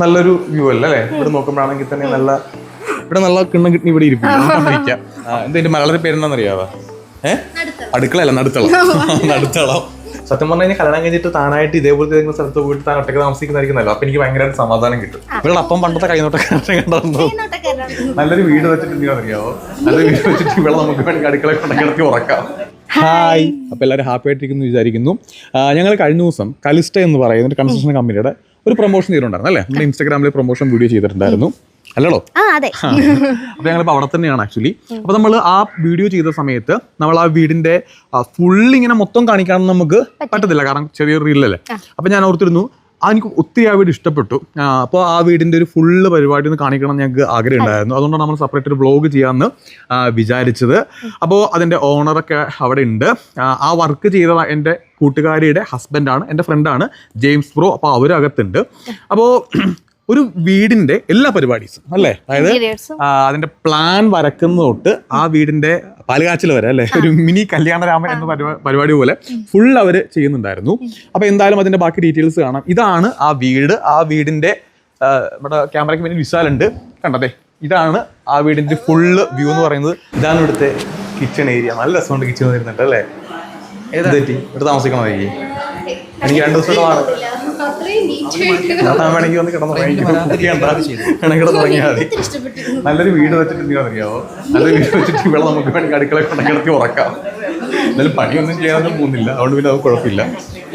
നല്ലൊരു വ്യൂ അല്ല? അല്ലേ? ഇവിടെ നോക്കുമ്പോഴാണെങ്കിൽ തന്നെ നല്ല ഇവിടെ നല്ല കിണ്ണം കിട്ടി ഇവിടെ ഇരിക്കും. എന്താ ഇതിന്റെ മലയാളത്തിൽ പേരെന്താണെന്നറിയാവോ? ഏഹ് അടുക്കളയല്ല നടുത്തളം. നടുത്തളം. സത്യം പറഞ്ഞു കഴിഞ്ഞാൽ കല്യാണം കഴിഞ്ഞിട്ട് താനായിട്ട് ഇതേപോലത്തെ ഏതെങ്കിലും സ്ഥലത്ത് പോയിട്ട് താൻ ഒറ്റയ്ക്ക് താമസിക്കുന്നതായിരിക്കുന്നല്ലോ അപ്പൊ എനിക്ക് ഭയങ്കരമായിട്ട് സമാധാനം കിട്ടും. ഇവിടെ അപ്പം പണ്ടത്തെ കൈനോട്ടക്കാരനെ കണ്ടോ നല്ലൊരു വീട് വെച്ചിട്ടുണ്ടെങ്കിൽ അറിയാവോ? നല്ലൊരു വീട് വെച്ചിട്ട് ഇവിടെ നമുക്ക് വേണമെങ്കിൽ അടുക്കള കൊണ്ടു ഉറക്കാം. ഹായ് അപ്പോൾ എല്ലാവരും ഹാപ്പി ആയിട്ടിരിക്കുന്നു വിചാരിക്കുന്നു. ഞങ്ങൾ കഴിഞ്ഞ ദിവസം കലിസ്റ്റ എന്ന് പറയുന്ന ഒരു കൺസ്ട്രക്ഷൻ കമ്പനിയുടെ ഒരു പ്രൊമോഷൻ ചെയ്തിട്ടുണ്ടായിരുന്നു അല്ലേ? നമ്മുടെ ഇൻസ്റ്റാഗ്രാമിൽ പ്രൊമോഷൻ വീഡിയോ ചെയ്തിട്ടുണ്ടായിരുന്നു. അല്ലല്ലോ അപ്പൊ ഞങ്ങളിപ്പോൾ അവിടെ തന്നെയാണ് ആക്ച്വലി അപ്പൊ നമ്മൾ ആ വീഡിയോ ചെയ്ത സമയത്ത് നമ്മൾ ആ വീടിന്റെ ഫുൾ ഇങ്ങനെ മൊത്തം കാണിക്കാൻ നമുക്ക് പറ്റത്തില്ല. കാരണം ചെറിയ റീലല്ലേ അപ്പൊ ഞാൻ ഓർത്തിരുന്നു എനിക്ക് ഒത്തിരി ആ വീട് ഇഷ്ടപ്പെട്ടു. അപ്പോൾ ആ വീടിന്റെ ഒരു ഫുള്ള് പരിപാടി ഒന്ന് കാണിക്കണം ഞങ്ങൾക്ക് ആഗ്രഹം ഉണ്ടായിരുന്നു അതുകൊണ്ടാണ് നമ്മൾ സെപ്പറേറ്റ് ഒരു വ്ളോഗ് ചെയ്യാമെന്ന് വിചാരിച്ചത്. അപ്പോൾ അതിന്റെ ഓണറൊക്കെ അവിടെ ഉണ്ട്. ആ, വർക്ക് ചെയ്ത എന്റെ കൂട്ടുകാരിയുടെ ഹസ്ബൻഡാണ് എന്റെ ഫ്രണ്ടാണ് ജെയിംസ് ബ്രോ. അപ്പോൾ അവരകത്തുണ്ട്. അപ്പോൾ ഒരു വീടിന്റെ എല്ലാ പരിപാടീസും അല്ലേ? അതായത് അതിന്റെ പ്ലാൻ വരക്കുന്ന തൊട്ട് ആ വീടിന്റെ പാലുകാച്ചിൽ വരെ അല്ലേ? ഒരു മിനി കല്യാണരാമൻ എന്ന പരിപാടി പോലെ ഫുൾ അവർ ചെയ്യുന്നുണ്ടായിരുന്നു. അപ്പൊ എന്തായാലും അതിന്റെ ബാക്കി ഡീറ്റെയിൽസ് കാണാം. ഇതാണ് ആ വീട് ആ വീടിന്റെ നമ്മുടെ ക്യാമറയ്ക്ക് വേണ്ടി വിശാലുണ്ട്. കണ്ടതേ ഇതാണ് ആ വീടിന്റെ ഫുള്ള് വ്യൂ എന്ന് പറയുന്നത്. ഇതാണ് ഇവിടുത്തെ കിച്ചൺ ഏരിയ നല്ല രസമുണ്ട് കിച്ചൺ വരുന്നുണ്ട് അല്ലേ? ഏതാ ഇവിടെ താമസിക്കണോ എനിക്ക് രണ്ടു ദിവസമാണ് കിടന്നു മതി. നല്ലൊരു വീട് വെച്ചിട്ടുണ്ടെങ്കിൽ അറിയാവോ? നല്ലൊരു വീട് വെച്ചിട്ട് ഇവിടെ നമുക്ക് വേണമെങ്കിൽ അടുക്കള കൊണ്ട് കിടത്തി ഉറക്കാം. എന്നാലും പണിയൊന്നും ചെയ്യാനൊന്നും പോകുന്നില്ല. അതുകൊണ്ട് പിന്നെ അത് കുഴപ്പമില്ല.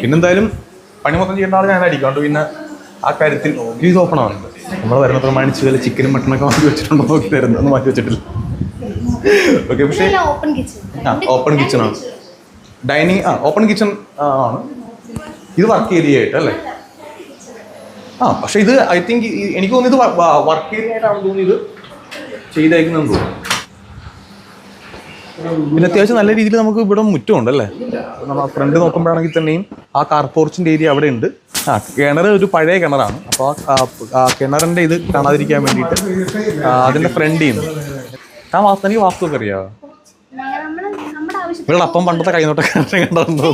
പിന്നെന്തായാലും പണി മൊത്തം ചെയ്യേണ്ട ആൾ ഞാനായിരിക്കും. അതുകൊണ്ട് പിന്നെ ആ കാര്യത്തിൽ ഇത് ഓപ്പൺ ആണ് നമ്മൾ വരുന്ന പ്രമാണിച്ച് വല്ല ചിക്കനും മട്ടനൊക്കെ മാറ്റി വെച്ചിട്ടുണ്ടോ നോക്കി തരുന്നത്. ഒന്നും മാറ്റി വെച്ചിട്ടില്ല. ഓക്കെ പക്ഷേ ആ ഓപ്പൺ കിച്ചൺ ആണ്. ഡൈനിങ് ആ ഓപ്പൺ കിച്ചൺ ആണ്. ഇത് വർക്ക് ഏരിയ ആയിട്ട് അല്ലേ ആ പക്ഷെ ഇത് ഐ തിങ്ക് എനിക്ക് തോന്നിയത് വർക്ക് ഏരിയ ആയിട്ടാണ് തോന്നുന്നു ഇത് ചെയ്തേക്കുന്നതെന്ന് തോന്നുന്നു. പിന്നെ അത്യാവശ്യം നല്ല രീതിയിൽ നമുക്ക് ഇവിടെ മുറ്റമുണ്ട് അല്ലേ നമ്മൾ ഫ്രണ്ട് നോക്കുമ്പോഴാണെങ്കിൽ തന്നെയും ആ കാർപോർച്ചിന്റെ ഏരിയ അവിടെ ഉണ്ട്. ആ കിണർ ഒരു പഴയ കിണറാണ്. അപ്പോൾ ആ കിണറിന്റെ ഇത് കാണാതിരിക്കാൻ വേണ്ടിയിട്ട് അതിന്റെ അതിന്റെ ഫ്രണ്ട് ചെയ്യുന്നു ആ വാസ്തു എനിക്ക് വാസ്തു ഒക്കെ അറിയാമോ ഇവിടെ അപ്പം പണ്ടത്തെ കൈനോട്ടൊക്കെ കണ്ടോ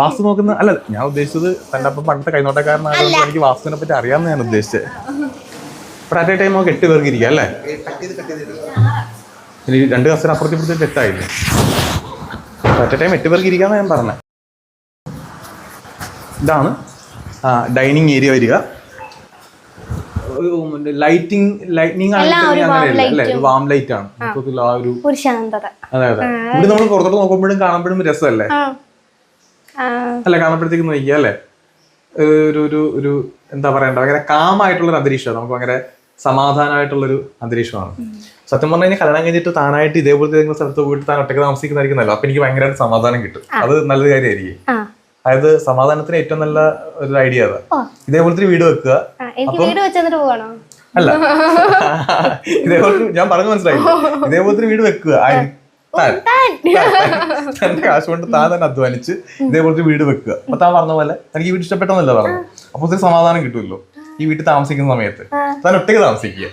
വാസ്തു നോക്കുന്ന അല്ല ഞാൻ ഉദ്ദേശിച്ചത് തന്റെ അപ്പം പണ്ടത്തെ കൈനോട്ടക്കാരനായതുകൊണ്ട് എനിക്ക് വാസ്തുവിനെ പറ്റി അറിയാമെന്ന് ഞാൻ ഉദ്ദേശിച്ചത്. ഇവിടെ അറ്റ് എ ടൈം നമുക്ക് എട്ട് പേർക്ക് ഇരിക്കാം അല്ലേ? ഇനി രണ്ട് കസ്റ്റർ അപ്പുറത്തി ഇപ്പുറത്തെ തെറ്റായില്ലേ? അറ്റ് എ ടൈം എട്ട് പേർക്ക് ഇരിക്കാന്ന് ഞാൻ പറഞ്ഞത്. ഇതാണ് ഡൈനിങ് ഏരിയ വരിക. ലൈറ്റിംഗ് ലൈറ്റിംഗ് അങ്ങനെയല്ല അല്ലേ? വാം ലൈറ്റ് ആണ്. മൊത്തത്തിൽ ആ ഒരു അതെ അതെ. ഇവിടെ നമ്മൾ പുറത്തോട്ട് നോക്കുമ്പോഴും കാണുമ്പോഴും രസമല്ലേ? അല്ല കാണുമ്പോഴത്തേക്ക് നോക്കിയാ അല്ലേ? ഒരു ഒരു ഒരു എന്താ പറയണ്ട? ഭയങ്കര കാമായിട്ടുള്ളൊരു അന്തരീക്ഷമാണ്. നമുക്ക് ഭയങ്കര സമാധാനമായിട്ടുള്ളൊരു അന്തരീക്ഷമാണ്. സത്യം പറഞ്ഞു കഴിഞ്ഞാൽ കല്യാണം കഴിഞ്ഞിട്ട് താനായിട്ട് ഇതേപോലത്തെ സ്ഥലത്ത് പോയിട്ട് താൻ ഒറ്റയ്ക്ക് താമസിക്കുന്നതായിരിക്കുന്നല്ലോ. അപ്പൊ എനിക്ക് ഭയങ്കരമായിട്ട് സമാധാനം കിട്ടും. അത് നല്ലൊരു കാര്യമായിരിക്കും. അതായത് സമാധാനത്തിന് ഏറ്റവും നല്ല ഒരു ഐഡിയ അതാ. ഇതേപോലത്തെ വീട് വെക്കുക. എനിക്ക് വീട് പോകണോ അല്ല. ഇതേപോലെ ഞാൻ പറഞ്ഞു മനസ്സിലായി. ഇതേപോലത്തെ വീട് വെക്കുക. തന്റെ കാശ് കൊണ്ട് താൻ തന്നെ അധ്വാനിച്ച് ഇതേപോലത്തെ വീട് വെക്കുക. അപ്പൊ താൻ പറഞ്ഞ പോലെ തനിക്ക് ഈ വീട് ഇഷ്ടപ്പെട്ടെന്നല്ല പറഞ്ഞു അപ്പൊ ഒത്തിരി സമാധാനം കിട്ടുമല്ലോ. ഈ വീട്ടിൽ താമസിക്കുന്ന സമയത്ത്. താൻ ഒറ്റയ്ക്ക് താമസിക്കുക.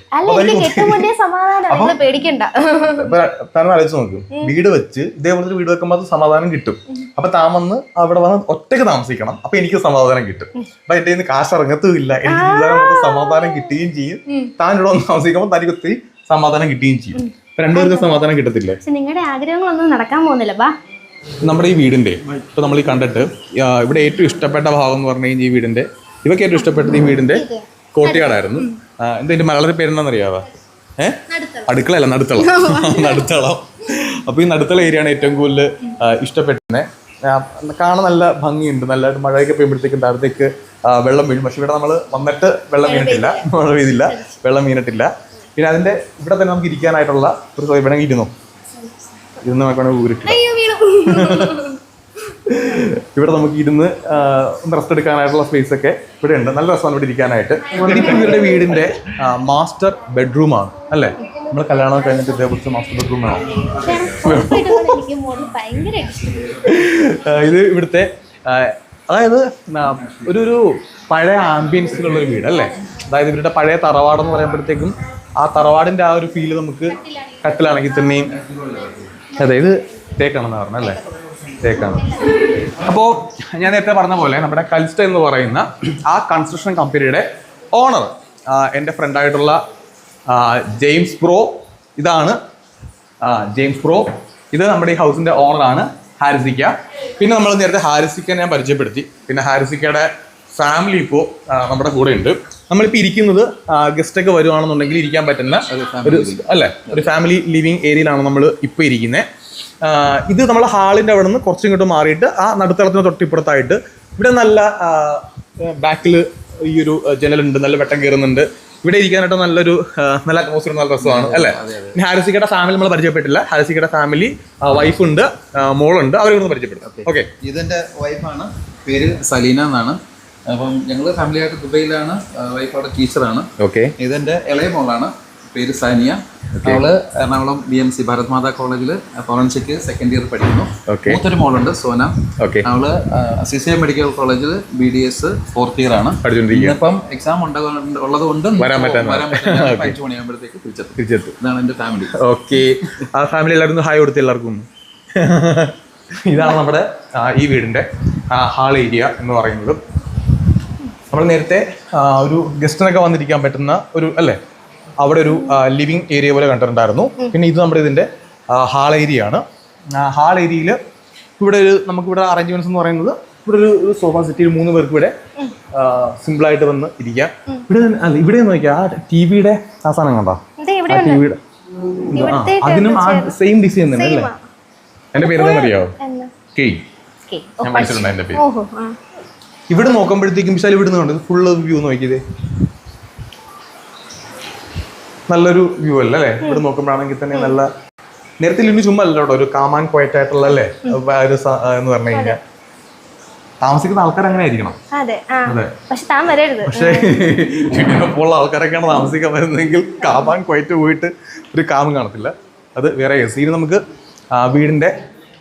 താൻ ആലോചിച്ച് നോക്കും. വീട് വെച്ച് ഇതേപോലത്തെ വീട് വെക്കുമ്പോൾ അത് സമാധാനം കിട്ടും. അപ്പൊ താൻ വന്ന് അവിടെ വന്ന് ഒറ്റയ്ക്ക് താമസിക്കണം. അപ്പൊ എനിക്ക് സമാധാനം കിട്ടും. അപ്പൊ എന്റെ നിന്ന് കാശ് ഇറങ്ങത്തുമില്ല. എനിക്ക് സമാധാനം കിട്ടുകയും ചെയ്യും. താൻ ഇവിടെ വന്ന് താമസിക്കുമ്പോൾ തനിക്ക് ഒത്തിരി സമാധാനം കിട്ടുകയും ചെയ്യും. രണ്ടുപേർക്ക് സമാധാനം കിട്ടത്തില്ലേ? നിങ്ങളുടെ ആഗ്രഹങ്ങളൊന്നും നടക്കാൻ പോകുന്നില്ല. ബാ നമ്മുടെ ഈ വീടിന്റെ ഇപ്പൊ നമ്മൾ ഈ കണ്ടിട്ട് ഇവിടെ ഏറ്റവും ഇഷ്ടപ്പെട്ട ഭാഗം എന്ന് പറഞ്ഞു കഴിഞ്ഞാൽ ഈ വീടിന്റെ ഇവക്ക് ഏറ്റവും ഇഷ്ടപ്പെട്ടത് ഈ വീടിന്റെ കോട്ടയാടായിരുന്നു. എന്താ ഇതിന്റെ മലയാളത്തിൽ പേരെന്താണെന്നറിയാവോ? ഏഹ് അടുക്കളയല്ല നടുത്തളം. നടുത്തളം. അപ്പൊ ഈ നടുത്തള ഏരിയ ആണ് ഏറ്റവും കൂടുതൽ ഇഷ്ടപ്പെട്ടത്. കാണാൻ നല്ല ഭംഗിയുണ്ട്. നല്ലതായിട്ട് മഴയൊക്കെ പെയ്യുമ്പോഴത്തേക്കും താഴത്തേക്ക് വെള്ളം വീഴും. പക്ഷെ ഇവിടെ നമ്മൾ വന്നിട്ട് വെള്ളം വീണിട്ടില്ല. മഴ പെയ്തില്ല വെള്ളം വീണിട്ടില്ല. പിന്നെ അതിന്റെ ഇവിടെ തന്നെ നമുക്ക് ഇരിക്കാനായിട്ടുള്ള ഒരു സൗകര്യം വേണമെങ്കിൽ ഇരുന്നു ഇരുന്ന് നമുക്ക് വീണു. ഇവിടെ നമുക്ക് ഇരുന്ന് ഒന്ന് റെസ്റ്റ് എടുക്കാനായിട്ടുള്ള സ്പേസ് ഒക്കെ ഇവിടെ ഉണ്ട്. നല്ല രസമാണ് ഇവിടെ ഇരിക്കാനായിട്ട്. ഇതിപ്പോ ഇവരുടെ വീടിന്റെ മാസ്റ്റർ ബെഡ്റൂമാണ് അല്ലേ? നമ്മൾ കല്യാണം കഴിഞ്ഞിട്ട് ഇതേപോലത്തെ മാസ്റ്റർ ബെഡ്റൂം ആണോ ഇത് ഇവിടുത്തെ അതായത് ഒരു ഒരു പഴയ ആംബിയൻസിലുള്ള ഒരു വീട് അല്ലേ അതായത് ഇവരുടെ പഴയ തറവാടെന്ന് പറയുമ്പോഴത്തേക്കും ആ തറവാടിന്റെ ആ ഒരു ഫീൽ നമുക്ക് കട്ടിലാണെങ്കിൽ തന്നെയും അതായത് തേക്കാണെന്ന് പറഞ്ഞല്ലേ തേക്കാണ്. അപ്പോൾ ഞാൻ നേരത്തെ പറഞ്ഞ പോലെ നമ്മുടെ കൽസ്റ്റ എന്ന് പറയുന്ന ആ കൺസ്ട്രക്ഷൻ കമ്പനിയുടെ ഓണർ എന്റെ ഫ്രണ്ടായിട്ടുള്ള ജെയിംസ് പ്രോ ഇതാണ്. ജെയിംസ് പ്രോ ഇത് നമ്മുടെ ഈ ഹൗസിന്റെ ഓണറാണ് ഹാരിസിക്ക. പിന്നെ നമ്മൾ നേരത്തെ ഹാരിസിക്ക ഞാൻ പരിചയപ്പെടുത്തി. പിന്നെ ഹാരിസിക്കയുടെ ഫാമിലി ഇപ്പോൾ നമ്മുടെ കൂടെ ഉണ്ട്. നമ്മളിപ്പോൾ ഇരിക്കുന്നത് ഗസ്റ്റ് ഒക്കെ വരുവാണെന്നുണ്ടെങ്കിൽ ഇരിക്കാൻ പറ്റുന്ന ഒരു അല്ലേ ഒരു ഫാമിലി ലിവിങ് ഏരിയയിലാണ് നമ്മൾ ഇപ്പോൾ ഇരിക്കുന്നത് ഇത് നമ്മൾ ഹാളിന്റെ അവിടെ നിന്ന് കുറച്ചും ഇങ്ങോട്ട് മാറിയിട്ട് ആ നടുത്തളത്തിന് തൊട്ടിപ്പുറത്തായിട്ട് ഇവിടെ നല്ല ബാക്കിൽ ഈ ഒരു ജനലുണ്ട് നല്ല വെട്ടം കയറുന്നുണ്ട്. ഇവിടെ ഇരിക്കാനായിട്ട് നല്ലൊരു നല്ല അറ്റ്മോസ്ഫിയർ നല്ല രസമാണ് അല്ലേ? ഹാരിസിക്കയുടെ ഫാമിലി നമ്മൾ പരിചയപ്പെട്ടില്ല ഹാരിസിക്കയുടെ ഫാമിലി വൈഫ് ഉണ്ട് ആ, മോളുണ്ട് അവരെ ഒന്ന് പരിചയപ്പെടുത്താം. ഓക്കെ. ഇതെന്റെ വൈഫാണ് പേര് സലീന എന്നാണ്. അപ്പം ഞങ്ങൾ ഫാമിലി ആയിട്ട് ദുബൈയിലാണ് വൈഫ് അവിടെ ടീച്ചറാണ് ഓക്കെ. ഇതെന്റെ ഇളയ മോളാണ്. പേര് സാനിയ. അവൾ Ernakulam B M C Bharat Mata കോളേജിൽ ഫോറൻസിക് സെക്കൻഡ് ഇയർ പഠിക്കുന്നു. മൂത്തൊരു മോളുണ്ട് സോന. അവൾ സി സി ഐ മെഡിക്കൽ കോളേജിൽ B D S fourth year ആണ്. ഇന്നിപ്പം എക്സാം ഉള്ളത് കൊണ്ട് വരാൻ അഞ്ചു മണിയാകുമ്പോഴത്തേക്ക് തിരിച്ചെത്തും. തിരിച്ചെത്തും. ഇതാണ് എന്റെ ഫാമിലി ഓക്കെ ആ ഫാമിലി എല്ലാവരും ഹായ് കൊടുത്ത് എല്ലാവർക്കും. ഇതാണ് നമ്മുടെ ഈ വീടിന്റെ ഹാൾ ഏരിയ എന്ന് പറയുന്നത്. നമ്മൾ നേരത്തെ ഒരു ഗസ്റ്റിനൊക്കെ വന്നിരിക്കാൻ പറ്റുന്ന ഒരു അല്ലേ? അവിടെ ഒരു ലിവിങ് ഏരിയ പോലെ കണ്ടിട്ടുണ്ടായിരുന്നു. പിന്നെ ഇത് നമ്മുടെ ഇതിന്റെ ഹാൾ ഏരിയ ആണ്. ഹാൾ ഏരിയയിൽ ഇവിടെ ഒരു നമുക്കിവിടെ അറേഞ്ച്മെന്റ്സ് എന്ന് പറയുന്നത് ഇവിടെ ഒരു സോഫാ സോഫ സെറ്റ് മൂന്ന് പേർക്ക് ഇവിടെ സിമ്പിളായിട്ട് വന്ന് ഇരിക്കാം. ഇവിടെ അല്ല ഇവിടെ നോക്കിയാൽ ആ ടി വിയുടെ ആ സാധനം കണ്ടോ? ആ ടിവിയുടെ വിയുടെ അതിനും ആ സെയിം ഡിസൈൻ തന്നെ അല്ലേ? എന്റെ പേര് അറിയാവോ കെയ് ഞാൻ മനസ്സിലുണ്ടോ എന്റെ പേര്. ഇവിടെ നോക്കുമ്പോഴത്തേക്കും വിശാൽ ഇവിടുന്ന് കണ്ടത് ഫുള്ള് വ്യൂ നോക്കിയതേ നല്ലൊരു വ്യൂ അല്ല? അല്ലേ? ഇവിടെ നോക്കുമ്പോഴാണെങ്കിൽ തന്നെ നല്ല നേരത്തെ ലിനു ചുമ്മാ അല്ല കേട്ടോ ഒരു കാമാൻ ക്വയറ്റ് ആയിട്ടുള്ള അല്ലേ? എന്ന് പറഞ്ഞു കഴിഞ്ഞാൽ താമസിക്കുന്ന ആൾക്കാർ അങ്ങനെ ആയിരിക്കണം. പക്ഷെ ഇങ്ങനെയുള്ള ആൾക്കാരൊക്കെയാണ് താമസിക്കാൻ വരുന്നതെങ്കിൽ കാമാൻ ക്വയറ്റ് പോയിട്ട് ഒരു കാമം കാണത്തില്ല. അത് വേറെ കേസ് ഇനി നമുക്ക് വീടിന്റെ വീടിന്റെ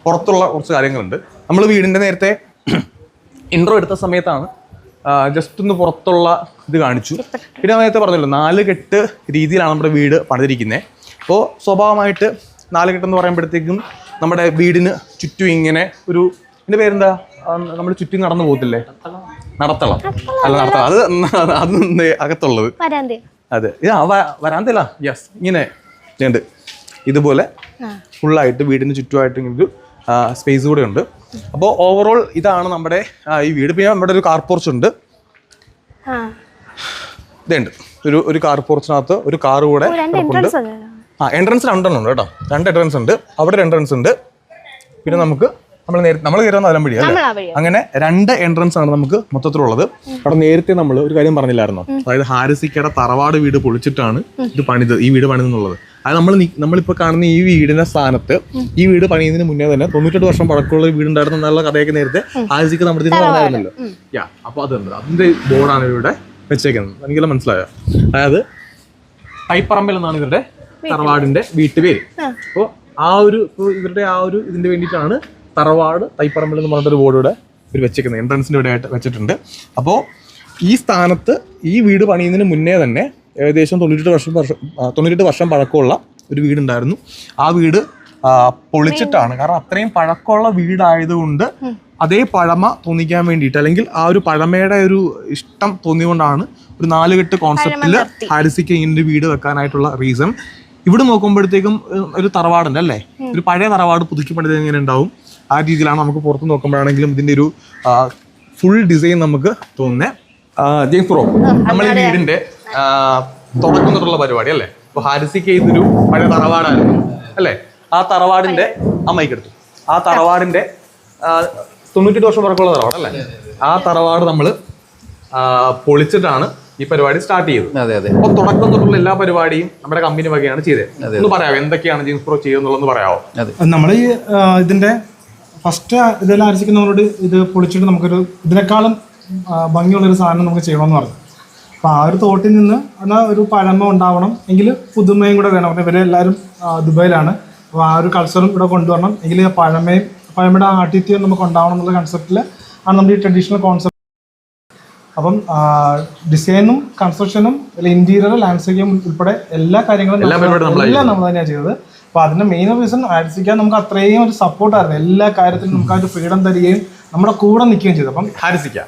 പുറത്തുള്ള കുറച്ച് കാര്യങ്ങളുണ്ട്. നമ്മൾ വീടിന്റെ നേരത്തെ ഇൻട്രോ എടുത്ത സമയത്താണ് ജസ്റ്റ് ഒന്ന് പുറത്തുള്ള ഇത് കാണിച്ചു. പിന്നെ നേരത്തെ പറഞ്ഞല്ലോ നാല് കെട്ട് രീതിയിലാണ് നമ്മുടെ വീട് പണിതിരിക്കുന്നത് അപ്പോൾ സ്വാഭാവികമായിട്ട് നാല് കെട്ട് എന്ന് പറയുമ്പോഴത്തേക്കും നമ്മുടെ വീടിന് ചുറ്റും ഇങ്ങനെ ഒരു എന്റെ പേരെന്താ? നമ്മൾ ചുറ്റും നടന്നു പോകത്തില്ലേ? നടത്തളം. അല്ല നടത്തളം. അത് അത് അകത്തുള്ളത്. അതെ. ഇത് വരാന്തല്ല യെസ് ഇങ്ങനെ. ഉണ്ട് ഇതുപോലെ ആ. ഫുള്ളായിട്ട് വീടിന് ചുറ്റുമായിട്ട് ഇങ്ങനെ ഒരു സ്പേസ് കൂടെ ഉണ്ട്. അപ്പോൾ ഓവറോൾ ഇതാണ് നമ്മുടെ ഈ വീട്. പിന്നെ നമ്മുടെ ഒരു കാർ പോർച്ച് ഉണ്ട്. ഇതുണ്ട്. ഒരു ഒരു കാർ പോർച്ചിനകത്ത് ഒരു കാർ കൂടെ ഉണ്ട്? ആ എൻട്രൻസ് രണ്ടെണ്ണം ഉണ്ട് കേട്ടോ. രണ്ട് എൻട്രൻസ് ഉണ്ട്. അവിടെ ഒരു എൻട്രൻസ് ഉണ്ട്. പിന്നെ നമുക്ക് നമ്മൾ നേരത്തെ നമ്മൾ കയറുന്ന അതിലും വഴി അല്ലേ? അങ്ങനെ രണ്ട് എൻട്രൻസ് ആണ് നമുക്ക് മൊത്തത്തിലുള്ളത്. അവിടെ നേരത്തെ നമ്മൾ ഒരു കാര്യം പറഞ്ഞില്ലായിരുന്നോ? അതായത് ഹാരിസിക്കയുടെ തറവാട് വീട് പൊളിച്ചിട്ടാണ് ഇത് പണിത് ഈ വീട് പണിതെന്നുള്ളത്. അത് നമ്മൾ നമ്മളിപ്പോൾ കാണുന്ന ഈ വീടിന്റെ സ്ഥാനത്ത് ഈ വീട് പണിയുന്നതിന് മുന്നേ തന്നെ തൊണ്ണൂറ്റെട്ട് വർഷം പഴക്കമുള്ള വീടുണ്ടായിരുന്നു വീട് ഉണ്ടായിരുന്നു എന്നുള്ള കഥയൊക്കെ നേരത്തെ ആദ്യത്തേക്ക് നമ്മുടെ പറഞ്ഞായിരുന്നല്ലോ യാ അപ്പൊ അതുണ്ട് അതിന്റെ ബോർഡാണ് ഇവിടെ വെച്ചേക്കുന്നത്. എനിക്കെല്ലാം മനസ്സിലായോ? അതായത് തൈപ്പറമ്പിൽ എന്നാണ് ഇവരുടെ തറവാടിന്റെ വീട്ടുപേര്. അപ്പോൾ ആ ഒരു ഇപ്പോൾ ഇവരുടെ ആ ഒരു ഇതിന്റെ വേണ്ടിയിട്ടാണ് തറവാട് തൈപ്പറമ്പിൽ എന്ന് പറഞ്ഞിട്ടൊരു ബോർഡ് ഇവിടെ ഇവർ വെച്ചേക്കുന്നത്. എൻട്രൻസിന്റെ ഇവിടെ ആയിട്ട് വെച്ചിട്ടുണ്ട്. അപ്പോൾ ഈ സ്ഥാനത്ത് ഈ വീട് പണിയുന്നതിന് മുന്നേ തന്നെ ഏകദേശം തൊണ്ണൂറ്റെട്ട് വർഷം വർഷം തൊണ്ണൂറ്റെട്ട് വർഷം പഴക്കമുള്ള ഒരു വീടുണ്ടായിരുന്നു. ആ വീട് പൊളിച്ചിട്ടാണ്. കാരണം അത്രയും പഴക്കമുള്ള വീടായതുകൊണ്ട് അതേ പഴമ തോന്നിക്കാൻ വേണ്ടിയിട്ട് അല്ലെങ്കിൽ ആ ഒരു പഴമയുടെ ഒരു ഇഷ്ടം തോന്നിയുകൊണ്ടാണ് ഒരു നാലുകെട്ട് കോൺസെപ്റ്റിൽ ഹാരിസിക്ക് ഇങ്ങനെ ഒരു വീട് വെക്കാനായിട്ടുള്ള റീസൺ ഇവിടെ നോക്കുമ്പോഴത്തേക്കും ഒരു തറവാടുണ്ട് അല്ലേ? ഒരു പഴയ തറവാട് പുതുക്കി പണിത് എങ്ങനെ ഉണ്ടാവും. ആ രീതിയിലാണ് നമുക്ക് പുറത്ത് നോക്കുമ്പോഴാണെങ്കിലും ഇതിന്റെ ഒരു ഫുൾ ഡിസൈൻ നമുക്ക് തോന്നുന്നത് ജെയിംസ് പ്രോ നമ്മുടെ വീടിന്റെ തൊട്ടുള്ള പരിപാടി അല്ലേ? അപ്പൊ ഹാരിസിക്ക് ഇതൊരു പഴയ തറവാടായിരുന്നു അല്ലേ? ആ തറവാടിന്റെ അമ്മയ്ക്കെടുത്തു ആ തറവാടിന്റെ ആ, തൊണ്ണൂറ്റെട്ട് വർഷം പുറക്കുള്ള തറവാട് അല്ലേ? ആ തറവാട് നമ്മൾ പൊളിച്ചിട്ടാണ് ഈ പരിപാടി സ്റ്റാർട്ട് ചെയ്തത്. അതെ അതെ. അപ്പൊ തുടക്കം തൊട്ടുള്ള എല്ലാ പരിപാടിയും നമ്മുടെ കമ്പനി വകയാണ് ചെയ്തത്. ഒന്ന് പറയാമോ എന്തൊക്കെയാണ് ജീൻസ് പ്രോ ചെയ്യുന്നുള്ളതെന്ന് പറയാമോ അതെ. നമ്മൾ ഈ ഇതിന്റെ ഫസ്റ്റ് ഇതെല്ലാം ആരംഭിക്കുന്നവരോട് ഇത് പൊളിച്ചിട്ട് നമുക്കൊരു ഇതിനേക്കാളും ഭംഗിയുള്ളൊരു സാധനം നമുക്ക് ചെയ്യണമെന്ന് പറഞ്ഞു. അപ്പോൾ ആ ഒരു തോട്ടിൽ നിന്ന് എന്നാൽ ഒരു പഴമ ഉണ്ടാവണം എങ്കിൽ പുതുമയും കൂടെ വേണം. അപ്പോൾ ഇവരെല്ലാവരും ആ, ദുബായിലാണ്. അപ്പോൾ ആ ഒരു കൾച്ചറും ഇവിടെ കൊണ്ടുവരണം. എങ്കിൽ പഴമയും പഴമയുടെ ആഠിത്യം നമുക്ക് ഉണ്ടാവണം എന്നുള്ള കൺസെപ്റ്റിൽ ആണ് നമ്മുടെ ഈ ട്രഡീഷണൽ കോൺസെപ്റ്റ് അപ്പം ഡിസൈനും കൺസ്ട്രക്ഷനും ഇന്റീരിയർ ലാൻഡ്സ്കേപ്പും ഉൾപ്പെടെ എല്ലാ കാര്യങ്ങളും എല്ലാം നമ്മൾ തന്നെയാണ് ചെയ്തത്. അപ്പൊ അതിന്റെ മെയിൻ റീസൺ ഹാരിസിക്കാൻ നമുക്ക് അത്രയും ഒരു സപ്പോർട്ടായിരുന്നു എല്ലാ കാര്യത്തിലും നമുക്ക് ആ ഒരു ഫ്രീഡം തരികയും നമ്മുടെ കൂടെ നിൽക്കുകയും ചെയ്തു. അപ്പം ഹാരിസിക്ക.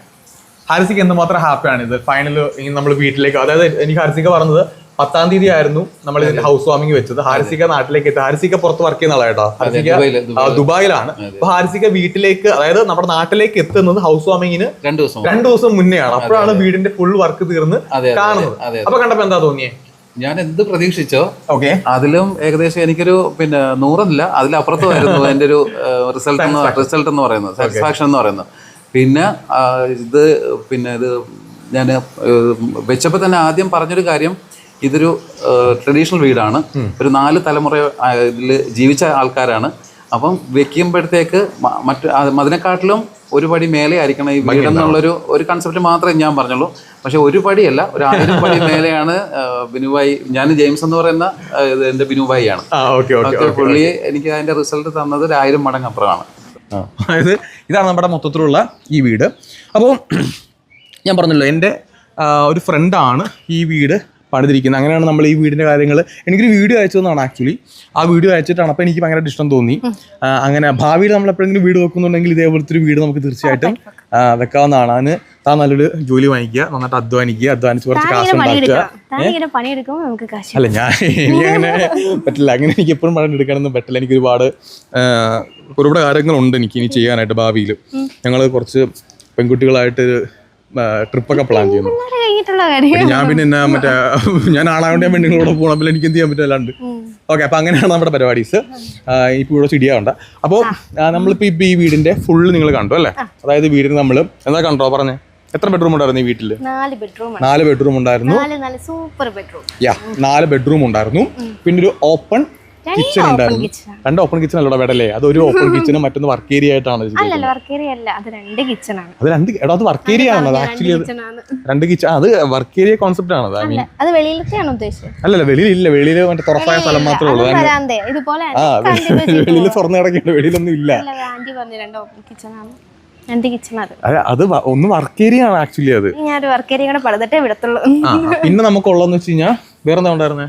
ഹാരിസിക്ക എന്തുമാത്രം ഹാപ്പിയാണ് ഇത്? ഫൈനൽ നമ്മൾ വീട്ടിലേക്ക് അതായത് എനിക്ക് ഹാരിസിക്ക പറഞ്ഞത് പത്താം തീയതി ആയിരുന്നു നമ്മൾ ഇതിന്റെ ഹൗസ് വാമിംഗ് വെച്ചത്. ഹാരിസിക്ക നാട്ടിലേക്ക് എത്തി. ഹാരിസിക്ക പുറത്ത് വർക്ക് ചെയ്യുന്ന ആളായിട്ടോ ഹാരിസിക്ക ദുബായിൽ, ദുബായിലാണ്. അപ്പൊ ഹാരിസിക്ക വീട്ടിലേക്ക് അതായത് നമ്മുടെ നാട്ടിലേക്ക് എത്തുന്നത് ഹൗസ് വാമിങ്ങിന് രണ്ടു ദിവസം രണ്ടു ദിവസം മുന്നെയാണ്. അപ്പോഴാണ് വീടിന്റെ ഫുൾ വർക്ക് തീർന്ന് കാണുന്നത്. അപ്പൊ കണ്ടപ്പോ എന്താ തോന്നിയേ? ഞാൻ എന്ത് പ്രതീക്ഷിച്ചോ ഓക്കെ അതിലും ഏകദേശം എനിക്കൊരു പിന്നെ നൂറല്ല അതിലപ്പുറത്തുമായിരുന്നു എന്റെ ഒരു റിസൾട്ട് റിസൾട്ട് എന്ന് പറയുന്നത്. സാറ്റിസ്ഫാക്ഷൻ എന്ന് പറയുന്നത്. പിന്നെ ഇത് പിന്നെ ഇത് ഞാൻ വെച്ചപ്പോൾ തന്നെ ആദ്യം പറഞ്ഞൊരു കാര്യം ഇതൊരു ട്രഡീഷണൽ വീടാണ്. ഒരു നാല് തലമുറ ഇതിൽ ജീവിച്ച ആൾക്കാരാണ്. അപ്പം വെക്കുമ്പോഴത്തേക്ക് മറ്റു അതിനെക്കാട്ടിലും ഒരു പടി മേലെ ആയിരിക്കണം ഈ വീടെന്നുള്ളൊരു ഒരു കൺസെപ്റ്റ് മാത്രമേ ഞാൻ പറഞ്ഞുള്ളൂ. പക്ഷെ ഒരു പടിയല്ല ഒരു ആയിരം പടി മേലെയാണ് ബിനുബായി ഞാൻ ജെയിംസ് എന്ന് പറയുന്ന എന്റെ ഓക്കെ പുള്ളി എനിക്ക് അതിന്റെ റിസൾട്ട് തന്നത് ഒരു ആയിരം മടങ്ങ് അപ്പുറമാണ്. അതായത് ഇതാണ് നമ്മുടെ മൊത്തത്തിലുള്ള ഈ വീട്. അപ്പോൾ ഞാൻ പറഞ്ഞല്ലോ എന്റെ ഒരു ഫ്രണ്ടാണ് ഈ വീട് പണിതിരിക്കുന്നത്. അങ്ങനെയാണ് നമ്മൾ ഈ വീടിന്റെ കാര്യങ്ങൾ എനിക്കൊരു വീഡിയോ അയച്ചു തന്നാണ് ആക്ച്വലി ആ വീഡിയോ അയച്ചിട്ടാണ് അപ്പോൾ എനിക്ക് ഭയങ്കര ഇഷ്ടം തോന്നി. അങ്ങനെ ഭാവിയിൽ നമ്മൾ എപ്പോഴെങ്കിലും വീട് വെക്കുന്നുണ്ടെങ്കിൽ ഇതേപോലത്തെ ഒരു വീട് നമുക്ക് തീർച്ചയായിട്ടും വെക്കാവുന്നതാണ് അതിന് താൻ നല്ലൊരു ജോലി വാങ്ങിക്കുക നന്നായിട്ട് അധ്വാനിക്കുക അധ്വാനിച്ച് കുറച്ച് കാശ് ഉണ്ടാക്കുക. അല്ല ഞാൻ എനിക്ക് അങ്ങനെ പറ്റില്ല. അങ്ങനെ എനിക്ക് എപ്പോഴും പണം എടുക്കാനൊന്നും പറ്റില്ല. എനിക്ക് ഒരുപാട് ഒരുപാട് കാര്യങ്ങളുണ്ട് എനിക്ക് ഇനി ചെയ്യാനായിട്ട് ഭാവിയിൽ. ഞങ്ങൾ കുറച്ച് പെൺകുട്ടികളായിട്ട് ട്രിപ്പൊക്കെ പ്ലാൻ ചെയ്യുന്നു. കഴിഞ്ഞിട്ടുള്ള കാര്യം. ഞാൻ പിന്നെ എന്നാ മറ്റേ ഞാൻ ആളാവേണ്ട ഞാൻ പെണ്ണുങ്ങളോട് പോകണം എനിക്ക് എന്ത് ചെയ്യാൻ പറ്റില്ലാണ്ട്. ഓക്കെ അപ്പൊ അങ്ങനെയാണ് നമ്മുടെ പരിപാടീസ്. ഇപ്പൊ ഇവിടെ ചിടിയാവണ്ട അപ്പൊ നമ്മളിപ്പോൾ ഇപ്പൊ ഈ വീടിന്റെ ഫുള്ള് നിങ്ങൾ കണ്ടു അല്ലേ? അതായത് വീടിന് നമ്മൾ എന്താ കണ്ടോ? പറഞ്ഞു. എത്ര ബെഡ്റൂം ഉണ്ടായിരുന്നു ഈ വീട്ടിൽ നാല് ബെഡ്റൂം നാല് ബെഡ്റൂം ഉണ്ടായിരുന്നു. സൂപ്പർ ബെഡ്റൂം യാ നാല് ബെഡ്റൂം ഉണ്ടായിരുന്നു. പിന്നെ ഒരു ഓപ്പൺ കിച്ചൺ ഉണ്ടായിരുന്നു. രണ്ട് ഓപ്പൺ കിച്ചൺ അല്ലടാ വേടല്ലേ അത് ഒരു ഓപ്പൺ കിച്ചണും മറ്റൊന്ന് വർക്ക് ഏരിയ ആയിട്ടാണ് അല്ലല്ല വർക്ക് ഏരിയ അല്ല. അത് രണ്ട് കിച്ചൺ ആണ്. അത് രണ്ട് എടാ അത് വർക്ക് ഏരിയ ആണ് ആക്ച്വലി അത് രണ്ട് കിച്ചൺ അത് വർക്ക് ഏരിയ കോൺസെപ്റ്റ് ആണ് അല്ല അത് വെളിയിലത്തെയാണ് ഉദ്ദേശിച്ചത്? അല്ലല്ല വെളിയിലില്ല. വെളിയിൽ മറ്റേ തുറസായ സ്ഥലം മാത്രമേ ഉള്ളൂ. അത് ഇതുപോലെ ആ വെളിയിൽ തുറന്നു കിടക്കേണ്ട വെളിയിലൊന്നും ഇല്ല. ആന്റി പറഞ്ഞു രണ്ട് ഓപ്പൺ കിച്ചൺ ആണ്. അത്. അത് അത് ഒന്ന് വർക്ക് ഏരിയ ആണ് ആക്ച്വലി അത്. ഞാൻ വർക്ക് ഏരിയ കൂടെ പടുത്തിട്ടേ വിടത്തുള്ളൂ. പിന്നെ നമുക്കുള്ളതെന്ന് വെച്ച് കഴിഞ്ഞാൽ വേറെന്താ ഉണ്ടായിരുന്നേ?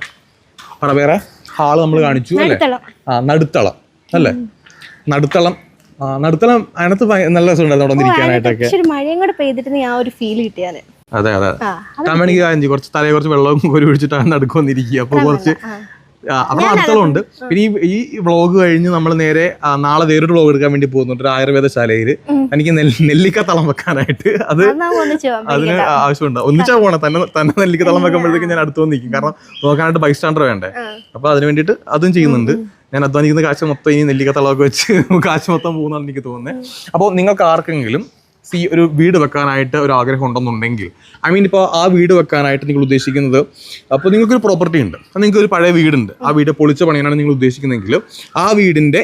പറ വേറെ? ഹാൾ നമ്മൾ കാണിച്ചു അല്ലേ? ആ നടുത്തളം അല്ലേ? നടുത്തളം ആ നടുത്തളം അതിനകത്ത് നല്ല രസമുണ്ടായിരുന്നു അവിടെ വന്നിരിക്കാനായിട്ടൊക്കെ പക്ഷെ മഴയും കൂടെ പെയ്തിട്ട് ആ ഒരു ഫീൽ കിട്ടിയാൽ. അതെ അതെ. ആ കമ്മണിക്ക് കാഞ്ചി കുറച്ച് തലയെ കുറച്ച് വെള്ളവും കോരി ഒഴിച്ചിട്ടാണ് നടുക്കൊന്നിരിക്കുക അപ്പൊ കുറച്ച് അവിടെ നടുത്തളുണ്ട് പിന്നെ ഈ ഈ വ്ളോഗ് കഴിഞ്ഞ് നമ്മൾ നേരെ നാളെ വേറൊരു വ്ളോഗ് എടുക്കാൻ വേണ്ടി പോകുന്നുണ്ട്. ഒരു ആയുർവേദശാലയിൽ എനിക്ക് നെല്ലിക്ക തളം വെക്കാനായിട്ട്. അത് അതിന് ആവശ്യമുണ്ട്. ഒന്നിച്ചാ പോണേ. തന്നെ തന്നെ നെല്ലിക്ക തളം വെക്കുമ്പോഴത്തേക്ക് ഞാൻ അടുത്ത് നിൽക്കും കാരണം നോക്കാനായിട്ട് ബൈ സ്റ്റാൻഡർ വേണ്ടേ അപ്പൊ അതിന് വേണ്ടിയിട്ട് അതും ചെയ്യുന്നുണ്ട്. ഞാൻ അധ്വാനിക്കുന്ന കാശ് മൊത്തം ഇനി നെല്ലിക്ക തളമൊക്കെ വെച്ച് കാശ് മൊത്തം പോകുന്നതാണ് എനിക്ക് തോന്നുന്നത് അപ്പോൾ നിങ്ങൾക്ക് ആർക്കെങ്കിലും സി ഒരു വീട് വെക്കാനായിട്ട് ഒരു ആഗ്രഹം ഉണ്ടെന്നുണ്ടെങ്കിൽ ഐ മീൻ ഇപ്പോൾ ആ വീട് വെക്കാനായിട്ട് നിങ്ങൾ ഉദ്ദേശിക്കുന്നത് അപ്പോൾ നിങ്ങൾക്കൊരു പ്രോപ്പർട്ടി ഉണ്ട്. നിങ്ങൾക്ക് ഒരു പഴയ വീടുണ്ട്. ആ വീട് പൊളിച്ച് പണിയാനാണ് നിങ്ങൾ ഉദ്ദേശിക്കുന്നതെങ്കിൽ ആ വീടിന്റെ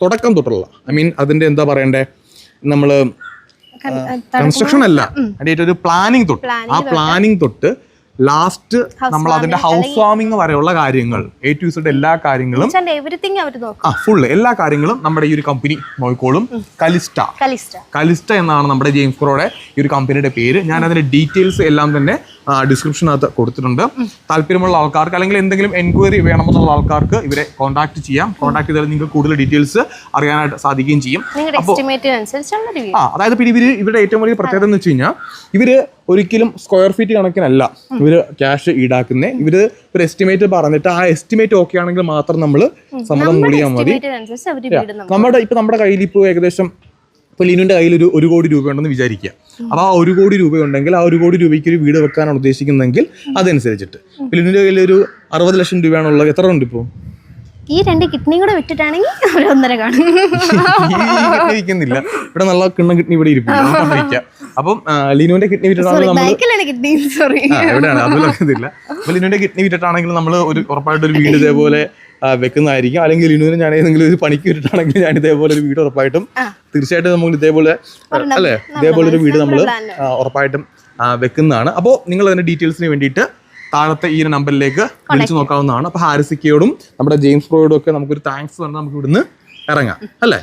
തുടക്കം തൊട്ടുള്ള ഐ മീൻ അതിന്റെ എന്താ പറയണ്ടേ? നമ്മൾ കൺസ്ട്രക്ഷൻ അല്ല. അതിന്റെ ഒരു പ്ലാനിങ് തൊട്ട്. ആ പ്ലാനിങ് തൊട്ട് ലാസ്റ്റ് നമ്മൾ അതിന്റെ ഹൗസ് വാമിങ് വരെയുള്ള കാര്യങ്ങൾ എ ടു സെഡ് എല്ലാ കാര്യങ്ങളും ആ ഫുള്ള് എല്ലാ കാര്യങ്ങളും നമ്മുടെ ഈ ഒരു കമ്പനി നോക്കിക്കോളും. കലിസ്റ്റ കലിസ്റ്റ എന്നാണ് നമ്മുടെ ജെയിംസ് ക്രോയുടെ ഈ ഒരു കമ്പനിയുടെ പേര്. ഞാൻ അതിന്റെ ഡീറ്റെയിൽസ് എല്ലാം തന്നെ ഡിസ്ക്രിപ്ഷനകത്ത് കൊടുത്തിട്ടുണ്ട്. താല്പര്യമുള്ള ആൾക്കാർക്ക് അല്ലെങ്കിൽ എന്തെങ്കിലും എൻക്വയറി വേണമെന്നുള്ള ആൾക്കാർക്ക് ഇവരെ കോൺടാക്ട് ചെയ്യാം. കോൺടാക്ട് ചെയ്താൽ നിങ്ങൾക്ക് കൂടുതൽ ഡീറ്റെയിൽസ് അറിയാനായിട്ട് സാധിക്കുകയും ചെയ്യും. ആ അതായത് പിന്നെ ഇവർ ഇവരുടെ ഏറ്റവും വലിയ പ്രത്യേകത എന്ന് വെച്ച് കഴിഞ്ഞാൽ ഇവർ ഒരിക്കലും സ്ക്വയർ ഫീറ്റ് കണക്കിനല്ല. ഇവർ ക്യാഷ് ഈടാക്കുന്നേ. ഇവർ ഒരു എസ്റ്റിമേറ്റ് പറഞ്ഞിട്ട് ആ എസ്റ്റിമേറ്റ് ഓക്കെ ആണെങ്കിൽ മാത്രം നമ്മൾ സമ്മതം മൂടിയാൽ മതി. നമ്മുടെ ഇപ്പൊ നമ്മുടെ കയ്യിൽ ഇപ്പോൾ ഏകദേശം ഇപ്പൊ ലിനുവിന്റെ കയ്യിൽ ഒരു ഒരു കോടി രൂപ ഉണ്ടെന്ന് വിചാരിക്കുക അപ്പൊ ആ ഒരു കോടി രൂപ ഉണ്ടെങ്കിൽ ആ ഒരു കോടി രൂപയ്ക്ക് ഒരു വീട് വെക്കാനാണ് ഉദ്ദേശിക്കുന്നതെങ്കിൽ അതനുസരിച്ചിട്ട്. ലിനുവിന്റെ കയ്യിൽ ഒരു അറുപത് ലക്ഷം രൂപയാണുള്ളത്. എത്ര ഉണ്ട് ഇപ്പോ? ഈ രണ്ട് കിഡ്നി കൂടെ വിട്ടിട്ടാണെങ്കിൽ ഒരു ഒന്നര കാണും. ഇവിടെ നല്ല കിണ്ണം കിഡ്നി ഇവിടെ ഇരിപ്പില്ല അപ്പം ലിനുവിന്റെ കിഡ്നി വിറ്റിട്ടാണെങ്കിൽ എവിടെയാണ് അപ്പൊ ലിനുവിന്റെ കിഡ്നി വിറ്റിട്ടാണെങ്കിൽ നമ്മൾ ഒരു ഉറപ്പായിട്ട് ഒരു വീട് ഇതേപോലെ വെക്കുന്നതായിരിക്കും. അല്ലെങ്കിൽ ലിനുവിന് ഞാൻ ഏതെങ്കിലും ഒരു പണിക്ക് വിട്ടിട്ടാണെങ്കിൽ ഞാൻ ഇതേപോലെ ഒരു വീട് ഉറപ്പായിട്ടും തീർച്ചയായിട്ടും നമുക്ക് ഇതേപോലെ അല്ലേ? ഇതേപോലെ ഒരു വീട് നമ്മൾ ഉറപ്പായിട്ടും വെക്കുന്നതാണ്. അപ്പോൾ നിങ്ങൾ അതിന്റെ ഡീറ്റെയിൽസിന് വേണ്ടിയിട്ട് താഴത്തെ ഈ ഒരു നമ്പറിലേക്ക് വിളിച്ചു നോക്കാവുന്നതാണ്. അപ്പോൾ ഹാരിസിക്കയോടും നമ്മുടെ ജെയിംസ് പ്രോയോടും ഒക്കെ നമുക്കൊരു താങ്ക്സ് പറഞ്ഞാൽ നമുക്ക് ഇവിടുന്ന് ഇറങ്ങാം. അല്ലേ?